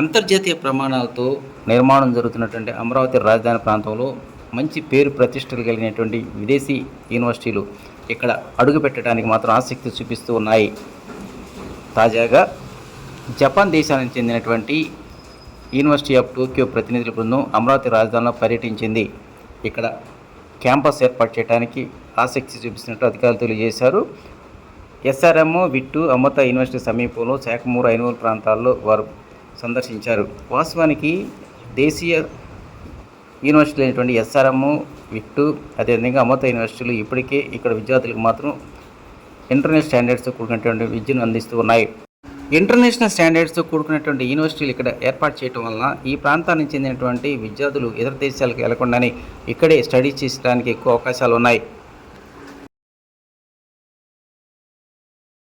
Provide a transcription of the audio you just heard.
అంతర్జాతీయ ప్రమాణాలతో నిర్మాణం జరుగుతున్నటువంటి అమరావతి రాజధాని ప్రాంతంలో మంచి పేరు ప్రతిష్టలు కలిగినటువంటి విదేశీ యూనివర్సిటీలు ఇక్కడ అడుగు పెట్టడానికి మాత్రం ఆసక్తి చూపిస్తూ ఉన్నాయి. తాజాగా జపాన్ దేశానికి చెందినటువంటి యూనివర్సిటీ ఆఫ్ టోక్యో ప్రతినిధుల బృందం అమరావతి రాజధానిలో పర్యటించింది. ఇక్కడ క్యాంపస్ ఏర్పాటు చేయడానికి ఆసక్తి చూపిస్తున్నట్టు అధికారులు తెలియజేశారు. ఎస్ఆర్ఎం విట్టు అమృత యూనివర్సిటీ సమీపంలో శాఖమూరు ఐనూరు ప్రాంతాల్లో వారు సందర్శించారు. వాస్తవానికి దేశీయ యూనివర్సిటీలు అయినటువంటి ఎస్ఆర్ఎం విట్టు అదేవిధంగా అమృత యూనివర్సిటీలు ఇప్పటికే ఇక్కడ విద్యార్థులకు మాత్రం ఇంటర్నేషనల్ స్టాండర్డ్స్తో కూడుకున్నటువంటి విద్యను అందిస్తూ ఉన్నాయి. ఇంటర్నేషనల్ స్టాండర్డ్స్తో కూడుకున్నటువంటి యూనివర్సిటీలు ఇక్కడ ఏర్పాటు చేయడం వలన ఈ ప్రాంతానికి చెందినటువంటి విద్యార్థులు ఇతర దేశాలకు వెళ్ళకుండానే ఇక్కడే స్టడీ చేయడానికి ఎక్కువ అవకాశాలు ఉన్నాయి.